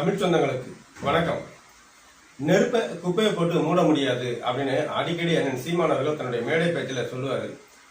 தமிழ் சொந்தங்களுக்கு வணக்கம். நெருப்பை குப்பையை போட்டு மூட முடியாது அப்படின்னு அடிக்கடி அண்ணன் சீமானவர்கள் தன்னுடைய மேடை பேச்சில் சொல்லுவார்.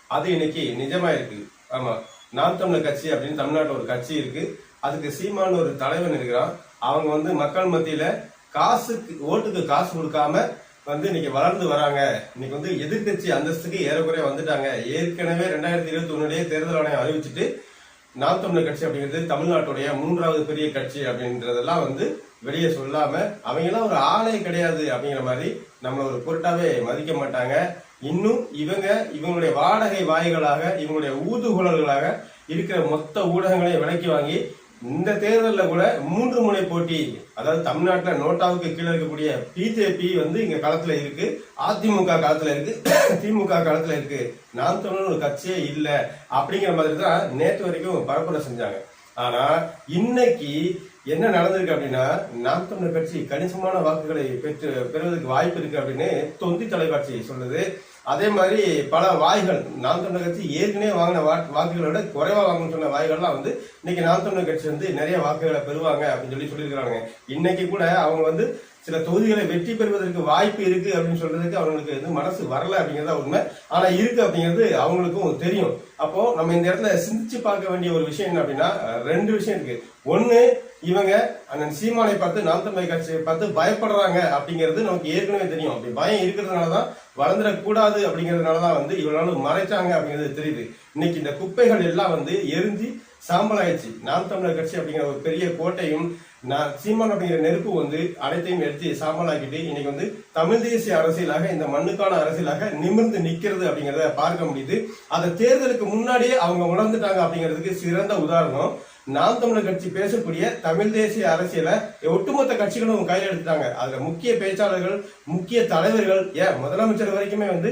அது இன்னைக்கு நிஜமா இருக்கு. ஆமா நாம் தமிழர் கட்சி அப்படின்னு தமிழ்நாட்டில் ஒரு கட்சி இருக்கு. அதுக்கு சீமான் ஒரு தலைவன் இருக்கிறான். அவங்க வந்து மக்கள் மத்தியில காசுக்கு ஓட்டுக்கு காசு கொடுக்காம வந்து இன்னைக்கு வளர்ந்து வராங்க. இன்னைக்கு வந்து எதிர்க்கட்சி அந்தஸ்துக்கு ஏறக்குறைய வந்துட்டாங்க. ஏற்கனவே ரெண்டாயிரத்தி இருபத்தி ஒன்னுலயே தேர்தல் ஆணையம் அறிவிச்சிட்டு நாம் தமிழர் கட்சி அப்படிங்கிறது தமிழ்நாட்டுடைய மூன்றாவது பெரிய கட்சி அப்படின்றதெல்லாம் வந்து வெளியே சொல்லாம அவங்கெல்லாம் ஒரு ஆளே கிடையாது அப்படிங்கிற மாதிரி நம்மளை ஒரு பொருட்டாவே மதிக்க மாட்டாங்க. இன்னும் இவங்க இவங்களுடைய வாடகை வாய்களாக இவங்களுடைய ஊதுகுழல்களாக இருக்கிற மொத்த ஊடகங்களையும் விலக்கி வாங்கி இந்த தேர்தலில் கூட மூன்று முனை போட்டி அதாவது தமிழ்நாட்டில் நோட்டாவுக்கு கீழே இருக்கக்கூடிய பிஜேபி வந்து இங்க களத்துல இருக்கு. அதிமுக களத்துல இருக்கு. திமுக களத்துல இருக்கு. நாம் தமிழர் ஒரு கட்சியே இல்லை. அப்படிங்கிற மாதிரி தான் நேற்று வரைக்கும் பரப்புரை செஞ்சாங்க. ஆனா இன்னைக்கு என்ன நடந்திருக்கு அப்படின்னா நாம் தமிழர் கட்சி கணிசமான வாக்குகளை பெற்று பெறுவதற்கு வாய்ப்பு இருக்கு அப்படின்னு தொந்தி தொலைக்காட்சி சொல்லுது. அதே மாதிரி பல வாய்கள் நாம் தமிழர் கட்சி ஏற்கனவே வாங்கின வா- வாக்குகளை விட குறைவாக வாங்கணும்னு சொன்ன வாய்கள்லாம் வந்து இன்னைக்கு நாம் தமிழர் கட்சி வந்து நிறைய வாக்குகளை பெறுவாங்க அப்படின்னு சொல்லி சொல்லியிருக்கிறாங்க இன்னைக்கு கூட அவங்க வந்து சில தொகுதிகளை வெற்றி பெறுவதற்கு வாய்ப்பு இருக்கு அப்படின்னு சொல்றதுக்கு அவங்களுக்கு வந்து மனசு வரல அப்படிங்கறத உண்மை. ஆனா இருக்கு அப்படிங்கிறது அவங்களுக்கும் தெரியும். அப்போ நம்ம இந்த இடத்துல சிந்திச்சு பார்க்க வேண்டிய ஒரு விஷயம் என்ன அப்படின்னா ரெண்டு விஷயம் இருக்கு. ஒண்ணு இவங்க அண்ணன் சீமானை பார்த்து நாம் தமிழ் கட்சியை பார்த்து பயப்படுறாங்க அப்படிங்கிறது நமக்கு ஏற்கனவே தெரியும். அப்படி பயம் இருக்கிறதுனாலதான் வளர்ந்துடக்கூடாது அப்படிங்கறதுனாலதான் வந்து இவ்வளவு மறைச்சாங்க அப்படிங்கிறது தெரியுது. இன்னைக்கு இந்த குப்பைகள் எல்லாம் வந்து எரிஞ்சு சாம்பல் ஆயிடுச்சு நாம் தமிழர் கட்சி அப்படிங்கிற ஒரு பெரிய கோட்டையும் நான் சீமான் அப்படிங்கிற நெருப்பு வந்து அனைத்தையும் எடுத்து சாம்பலாக்கிட்டு இன்னைக்கு வந்து தமிழ் தேசிய அரசியலாக இந்த மண்ணுக்கான அரசியலாக நிமிர்ந்து நிற்கிறது அப்படிங்கிறத பார்க்க முடியுது. அதை தேர்தலுக்கு முன்னாடியே அவங்க உணர்ந்துட்டாங்க அப்படிங்கிறதுக்கு சிறந்த உதாரணம் நாம் தமிழர் கட்சி பேசக்கூடிய தமிழ் தேசிய அரசியலை ஒட்டுமொத்த கட்சிகளும் கையில் எடுத்துட்டாங்க. அதுல முக்கிய பேச்சாளர்கள் முக்கிய தலைவர்கள் ஏன் முதலமைச்சர் வரைக்குமே வந்து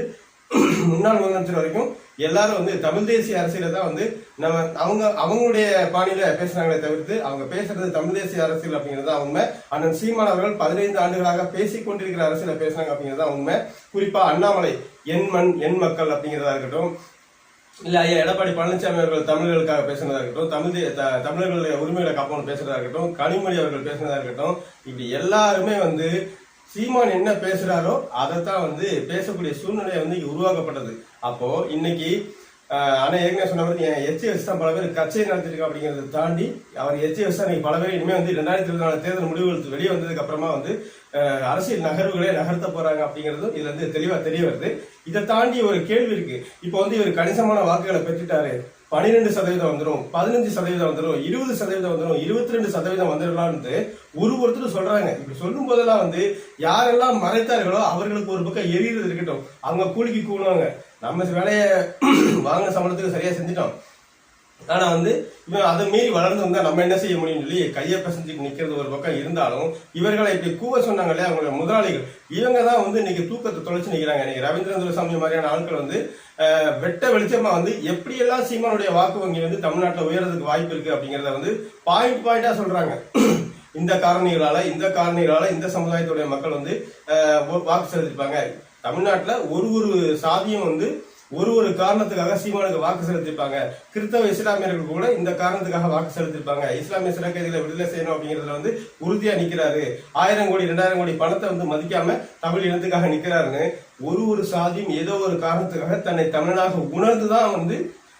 முன்னாள் முதலமைச்சர் வரைக்கும் எல்லாரும் வந்து தமிழ் தேசிய அரசியல தான் வந்து நம்ம அவங்க அவங்களுடைய பாணியில பேசுறாங்களே தவிர்த்து அவங்க பேசுறது தமிழ் தேசிய அரசியல் அப்படிங்கிறது தான் உண்மை. அண்ணன் சீமான் அவர்கள் பதினைந்து ஆண்டுகளாக பேசிக் கொண்டிருக்கிற அரசியல பேசுறாங்க அப்படிங்கிறது தான் உண்மை. குறிப்பா அண்ணாமலை என் மண் என் மக்கள் அப்படிங்கிறதா இருக்கட்டும் இல்ல ஐயா எடப்பாடி பழனிசாமி அவர்கள் தமிழர்களுக்காக பேசுனதா இருக்கட்டும் தமிழ் த- தமிழர்களுடைய உரிமைகளை காப்போம் பேசுறதா இருக்கட்டும் கனிமொழி அவர்கள் பேசுனதா இருக்கட்டும் இப்படி எல்லாருமே வந்து சீமான் என்ன பேசுறாரோ அதைத்தான் வந்து பேசக்கூடிய சூழ்நிலை வந்து உருவாக்கப்பட்டது. அப்போ இன்னைக்கு ஆனா ஏற்கனவே சொன்ன மாதிரி என் தான் பல பேர் கட்சியை நடத்திருக்கா அப்படிங்கறத தாண்டி அவர் எச்ஏஎஸ் தான் பல பேர் இனிமே வந்து ரெண்டாயிரத்தி இருபத்தி நாலு தேர்தல் முடிவுகள் வெளியே வந்ததுக்கு அப்புறமா வந்து அரசியல் நகர்வுகளே நகர்த்த போறாங்க அப்படிங்கிறதும் இதுல இருந்து தெளிவா தெரிய வருது. இதை தாண்டி ஒரு கேள்வி இருக்கு. இப்போ வந்து இவர் கணிசமான வாக்குகளை பெற்றுட்டாரு. பன்னிரெண்டு சதவீதம் வந்துடும் பதினஞ்சு சதவீதம் வந்துடும் இருபது சதவீதம் வந்துடும் இருபத்தி ரெண்டு சதவீதம் வந்துடலாம்னு ஒரு ஒருத்தர் சொல்றாங்க. இப்படி சொல்லும் போதெல்லாம் வந்து யாரெல்லாம் மறைத்தார்களோ அவர்களுக்கு ஒரு பக்கம் எரியறது இருக்கட்டும். அவங்க கூலிக்கு கூடுவாங்க. நம்ம வேலையை வாங்கின சம்பளத்துக்கு சரியா செஞ்சுட்டோம். ஆனா வந்து இவன் அதை மீறி வளர்ந்து நம்ம என்ன செய்ய முடியும்னு சொல்லி கையை பசஞ்சுட்டு நிக்கிறது ஒரு பக்கம் இருந்தாலும் இவர்களை இப்படி கூவ சொன்னாங்களே அவங்களோட முதலாளிகள். இவங்க தான் வந்து இன்னைக்கு தூக்கத்தை தொலைச்சு நிக்கிறாங்க. இன்னைக்கு ரவீந்திரன் துரைசாமி மாதிரியான ஆட்கள் வந்து வெட்ட வெளிச்சமா வந்து எப்படியெல்லாம் சீமானுடைய வாக்கு வங்கி வந்து தமிழ்நாட்டில் உயர்றதுக்கு வாய்ப்பு இருக்கு அப்படிங்கிறத வந்து பாயிண்ட் பாயிண்டா சொல்றாங்க. இந்த காரணிகளால இந்த காரணிகளால இந்த சமுதாயத்துடைய மக்கள் வந்து வாக்கு செலுத்திருப்பாங்க தமிழ்நாட்டில் ஒரு ஒரு சாதியும் வந்து ஒரு ஒரு காரணத்துக்காக சீமானுக்கு வாக்கு செலுத்திருப்பாங்க கிறிஸ்தவ இஸ்லாமியர்கள் கூட இந்த காரணத்துக்காக வாக்கு செலுத்திருப்பாங்க இஸ்லாமிய சிறக்கைதிகளை விடுதலை செய்யணும் அப்படிங்கறதுல வந்து உறுதியா நிக்கிறாரு. ஆயிரம் கோடி ரெண்டாயிரம் கோடி பணத்தை வந்து மதிக்காம தமிழ் இனத்துக்காக நிக்கிறாருன்னு ஒரு ஒரு சாதியும் ஏதோ ஒரு காரணத்துக்காக தன்னை தமிழனாக உணர்ந்துதான் வந்து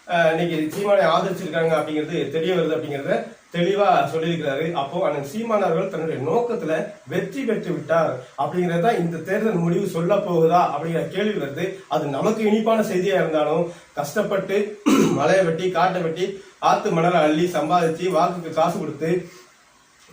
இன்னைக்கு சீமானை ஆதரிச்சிருக்காங்க அப்படிங்கிறது தெரிய வருது அப்படிங்கறத தெளிவா சொல்லியிருக்கிறாரு. அப்போ அண்ணன் சீமான் அவர்கள் தன்னுடைய நோக்கத்துல வெற்றி பெற்று விட்டார் அப்படிங்கறத இந்த தேர்தல் முடிவு சொல்ல போகுதா அப்படிங்கிற கேள்வி வருது. அது நமக்கு இனிப்பான செய்தியா இருந்தாலும் கஷ்டப்பட்டு மலையை வெட்டி காட்டை வெட்டி ஆத்து மணலை அள்ளி சம்பாதிச்சு வாக்குக்கு காசு கொடுத்து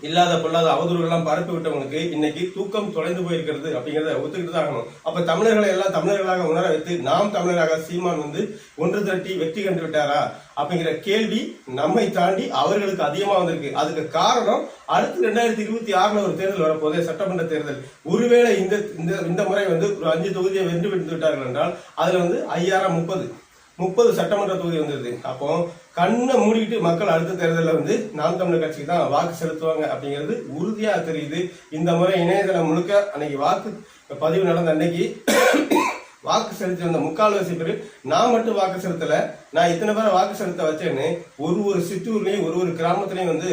இல்லாத பொல்லாத அவதூறுகள்லாம் பரப்பி விட்டவங்களுக்கு இன்னைக்கு தூக்கம் தொலைந்து போயிருக்கிறது அப்படிங்கறத ஒத்துக்கிட்டு தான் ஆகணும். அப்ப தமிழர்களை எல்லாம் தமிழர்களாக உணர வைத்து நாம் தமிழராக சீமான் வந்து ஒன்று திரட்டி வெற்றி கண்டு விட்டாரா அப்படிங்கிற கேள்வி நம்மை தாண்டி அவர்களுக்கு அதிகமா வந்திருக்கு. அதுக்கு காரணம் அடுத்து ரெண்டாயிரத்தி இருபத்தி ஆறுல ஒரு தேர்தல் வரப்போதே சட்டமன்ற தேர்தல். ஒருவேளை இந்த இந்த இந்த முறை வந்து ஒரு அஞ்சு தொகுதியை வென்று விட்டு விட்டார்கள் என்றால் அதுல வந்து ஐயாயிரம் முப்பது. முப்பது சட்டமன்ற தொகுதி வந்தது அப்போ கண்ணை மூடிக்கிட்டு மக்கள் அடுத்த தேர்தலில் வந்து நாம் தமிழர் கட்சிக்கு தான் வாக்கு செலுத்துவாங்க அப்படிங்கிறது உறுதியாக தெரியுது. இந்த முறை இணையதளம் முழுக்க அன்னைக்கு வாக்கு பதிவு நடந்த அன்னைக்கு வாக்கு செலுத்தி வந்த முக்கால்வாசி பேர் நான் மட்டும் வாக்கு செலுத்தலை. நான் இத்தனை பேரை வாக்கு செலுத்த வச்சேன்னு ஒரு ஒரு சிற்றூர்லையும் ஒரு ஒரு கிராமத்துலையும் வந்து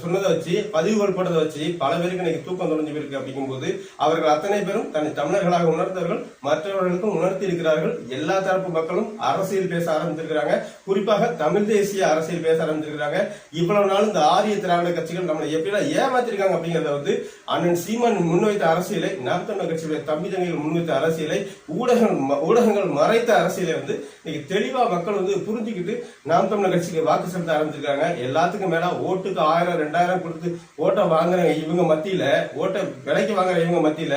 சொன்னதை வச்சு பதிவுகள் போட்டதை வச்சு பல பேருக்கு இன்னைக்கு தூக்கம் தொலைஞ்சு போயிருக்கு அப்படிங்கும்போது அவர்கள் அத்தனை பேரும் தன்னை தமிழர்களாக உணர்ந்தவர்கள் மற்றவர்களுக்கும் உணர்த்தி இருக்கிறார்கள். எல்லா தரப்பு மக்களும் அரசியல் பேச ஆரம்பித்திருக்கிறாங்க. குறிப்பாக தமிழ் தேசிய அரசியல் பேச ஆரம்பிச்சிருக்கிறாங்க இவ்வளவு நாள் இந்த ஆரிய திராவிட கட்சிகள் நம்மளை எப்படிலாம் ஏமாத்திருக்காங்க அப்படிங்கிறத வந்து அண்ணன் சீமான் முன்வைத்த அரசியலை நாம் தமிழர் கட்சியுடைய தம்பி தங்கைகள் முன்வைத்த அரசியலை ஊடகங்கள் ஊடகங்கள் மறைத்த அரசியலை வந்து இன்னைக்கு தெளிவாக மக்கள் வந்து புரிஞ்சுக்கிட்டு நாம் தமிழர் கட்சிக்கு வாக்கு செலுத்த ஆரம்பிச்சிருக்காங்க. எல்லாத்துக்கும் மேல ஓட்டுக்கு ஆயிரம் ரெண்டாயிரம் கொடுத்து ஓட்டை வாங்குற இவங்க மத்தியில ஓட்டை விலைக்கு வாங்குற இவங்க மத்தியில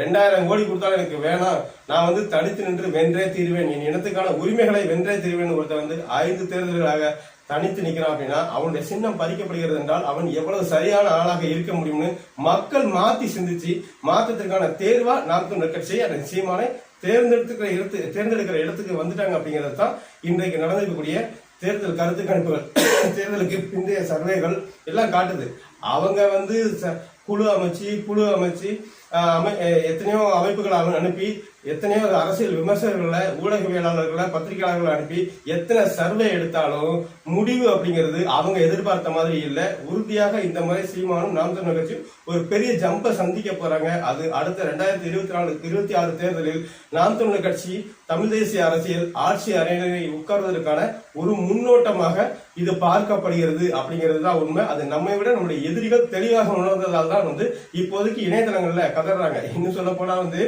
ரெண்டாயிரம் கோடி கொடுத்தாலும் எனக்கு வேணாம். நான் வந்து தனித்து நின்று வென்றே தீர்வேன். என் இனத்துக்கான உரிமைகளை வென்றே தீர்வேன் ஒருத்தர் வந்து ஐந்து தேர்தல்களாக தனித்து நிற்கிறான் அப்படின்னா அவனுடைய சின்னம் பறிக்கப்படுகிறது என்றால் அவன் எவ்வளவு சரியான ஆளாக இருக்க முடியும்னு மக்கள் மாத்தி சிந்திச்சு மாற்றத்திற்கான தேர்வா நாம் தமிழர் நிச்சயமான அந்த தேர்ந்தெடுத்துக்கிற இடத்து தேர்ந்தெடுக்கிற இடத்துக்கு வந்துட்டாங்க அப்படிங்கிறது தான் இன்றைக்கு நடந்திருக்கக்கூடிய தேர்தல் கருத்து கணிப்புகள். தேர்தலுக்கு பிந்தைய சர்வேகள் எல்லாம் காட்டுது. அவங்க வந்து ச- குழு அமைச்சு குழு அமைச்சு அமை- எத்தனையோ அமைப்புகளை அனுப்பி எத்தனையோ அரசியல் விமர்சகர்களை ஊடகவியலாளர்களை பத்திரிகையாளர்களை அனுப்பி எத்தனை சர்வே எடுத்தாலும் முடிவு அப்படிங்கிறது அவங்க எதிர்பார்த்த மாதிரி இல்லை. உறுதியாக இந்த முறை சீமானும் நாம் தமிழர் கட்சியும் ஒரு பெரிய ஜம்பை சந்திக்க போறாங்க. அது அடுத்த ரெண்டாயிரத்தி இருபத்தி நாலு இருபத்தி ஆறு தேர்தலில் நாம் தமிழர் கட்சி தமிழ் தேசிய அரசியல் ஆட்சி அறையினரை உட்கார்வதற்கான ஒரு முன்னோட்டமாக இது பார்க்கப்படுகிறது அப்படிங்கிறது தான் உண்மை. அது நம்மை விட நம்முடைய எதிரிகள் தெளிவாக உணர்ந்ததால் தான் வந்து இப்போதைக்கு இணையதளங்கள்ல கதறாங்க. இன்னும் சொல்ல போனா வந்து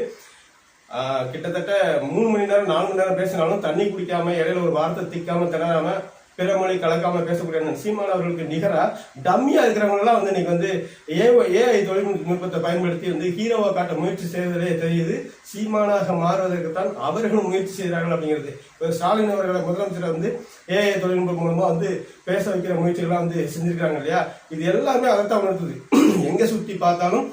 கிட்டத்தட்ட மூணு மணி நேரம் நாலு மணி நேரம் பேசினாலும் தண்ணி குடிக்காம இடையில ஒரு வார்த்தை திக்காம திணறாம பிற மொழி கலக்காம பேசக்கூடிய சீமான் அவர்களுக்கு நிகரா டம்மியா இருக்கிறவங்களாம் வந்து இன்னைக்கு வந்து ஏஐ தொழில்நுட்பத்தை பயன்படுத்தி வந்து ஹீரோவா காட்ட முயற்சி செய்வதே தெரியுது. சீமானாக மாறுவதற்குத்தான் அவர்களும் முயற்சி செய்கிறார்கள் அப்படிங்கிறது. இப்போ ஸ்டாலின் அவர்களை முதலமைச்சர் வந்து ஏஐ தொழில்நுட்பம் மூலமா வந்து பேச வைக்கிற முயற்சிகள்லாம் வந்து செஞ்சிருக்காங்க இல்லையா? இது எல்லாமே அதைத்தான் உணர்த்துது. எங்க சுத்தி பார்த்தாலும்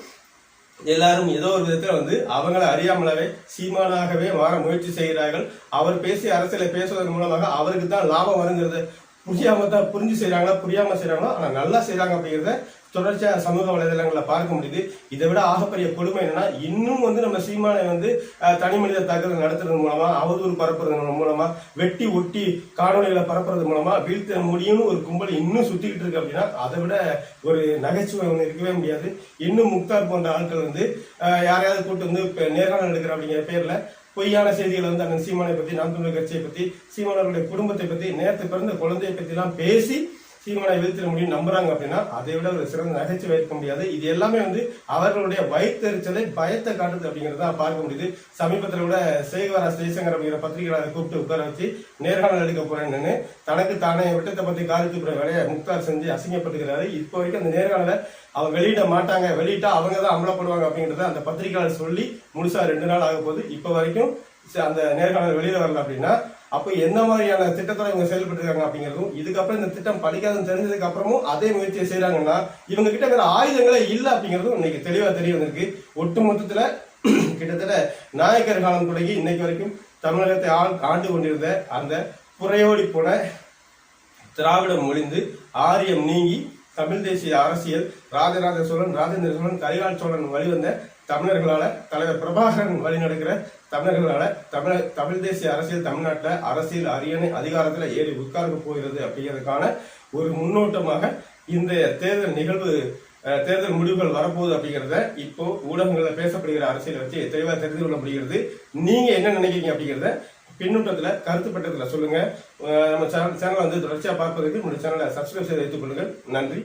எல்லாரும் ஏதோ ஒரு விதத்துல வந்து அவங்கள அறியாமலவே சீமானாகவே மாற முயற்சி செய்கிறார்கள். அவர் பேசி அரசியலை பேசுவதன் மூலமாக அவருக்கு தான் லாபம் வருங்கிறது. புரியாம தான் புரிஞ்சு செய்றாங்களா புரியாம செய்றாங்களா ஆனா நல்லா செய்கிறாங்க அப்படிங்கிறத தொடர்ச்சியாக சமூக வலைதளங்களை பார்க்க முடியுது. இதை விட ஆகப்பெரிய கொடுமை என்னன்னா இன்னும் வந்து நம்ம சீமானை வந்து தனி மனித தாக்குதல் நடத்துறது மூலமா அவதூறு பரப்புறது மூலமா வெட்டி ஒட்டி காணொலிகளை பரப்புறது மூலமா வீழ்த்த முடியும்னு ஒரு கும்பல் இன்னும் சுத்திக்கிட்டு இருக்கு அப்படின்னா அதை விட ஒரு நகைச்சுவை ஒன்று இருக்கவே முடியாது. இன்னும் முக்தார் போன்ற ஆட்கள் வந்து யாரையாவது கூட்டு வந்து நேர்காணல் எடுக்கிற அப்படிங்கிற பேர்ல பொய்யான செய்திகளை வந்து அண்ணன் சீமானை பத்தி நாம் தமிழர் கட்சியை பத்தி சீமானவர்களுடைய குடும்பத்தை பத்தி நேரத்தை பிறந்த குழந்தையை பத்தி எல்லாம் பேசி சீமானை வீழ்த்திட முடியும் நம்புறாங்க அப்படின்னா அதை விட ஒரு சிறந்த நகைச்சுவை இருக்க முடியாது. இது எல்லாமே வந்து அவர்களுடைய வயிற்றுச்சலை பயத்தை காட்டுது அப்படிங்கிறத பார்க்க முடியுது. சமீபத்தில் கூட சேகவரா ஜெய்சங்கர் அப்படிங்கிற பத்திரிகையாளரை கூப்பிட்டு உட்கார வச்சு நேர்காணல் எடுக்க போறேன்னு தனக்கு தானே விட்டத்தை பத்தி காரித்துப்புற வேலையை முக்தார் செஞ்சு அசிங்கப்பட்டுக்கிறாரு இப்போ வரைக்கும் அந்த நேர்காணலை அவங்க வெளியிட மாட்டாங்க. வெளியிட்டா அவங்க தான் அமலப்படுவாங்க அப்படிங்கிறத அந்த பத்திரிகையாளர் சொல்லி முழுசா ரெண்டு நாள் ஆக போகுது. இப்போ வரைக்கும் ச- அந்த நேர்காணல் வெளியில வரல அப்படின்னா அப்போ என்ன மாதிரியான திட்டத்தோட இவங்க செயல்பட்டு இருக்காங்க அப்படிங்கிறதும் இதுக்கப்புறம் இந்த திட்டம் படிக்காதுன்னு தெரிஞ்சதுக்கு அப்புறமும் அதே முயற்சியை செய்கிறாங்கன்னா இவங்க கிட்ட வேற ஆயுதங்களே இல்லை அப்படிங்கிறதும் இன்னைக்கு தெளிவா தெரிய வந்திருக்கு. ஒட்டு மொத்தத்துல கிட்டத்தட்ட நாயக்கர் காலம் தொடங்கி இன்னைக்கு வரைக்கும் தமிழகத்தை ஆள்- ஆண்டு கொண்டிருந்த அந்த புறையோடி போன திராவிடம் ஒழிந்து ஆரியம் நீங்கி தமிழ் தேசிய அரசியல் ராஜராஜ சோழன் ராஜேந்திர சோழன் கரிகால் சோழன் வழிவந்த தமிழர்களால் தலைவர் பிரபாகரன் வழி நடக்கிற தமிழர்களால் தமிழ தமிழ் தேசிய அரசியல் தமிழ்நாட்டில் அரசியல் அரியணை அதிகாரத்தில் ஏறி உட்கார்ந்து போகிறது அப்படிங்கிறதுக்கான ஒரு முன்னோட்டமாக இந்த தேர்தல் நிகழ்வு தேர்தல் முடிவுகள் வரப்போகுது அப்படிங்கிறத இப்போ ஊடகங்களில் பேசப்படுகிற அரசியலை வச்சு தெளிவாக தெரிந்து கொள்ள முடிகிறது. நீங்க என்ன நினைக்கிறீங்க அப்படிங்கிறத பின்னூட்டத்தில் கருத்து பட்டத்துல சொல்லுங்க. நம்ம சேனல் சேனலை வந்து தொடர்ச்சியாக பார்ப்பதற்கு நம்முடைய சேனலை சப்ஸ்கிரைப் செய்து வைத்துக் கொள்ளுங்கள். நன்றி.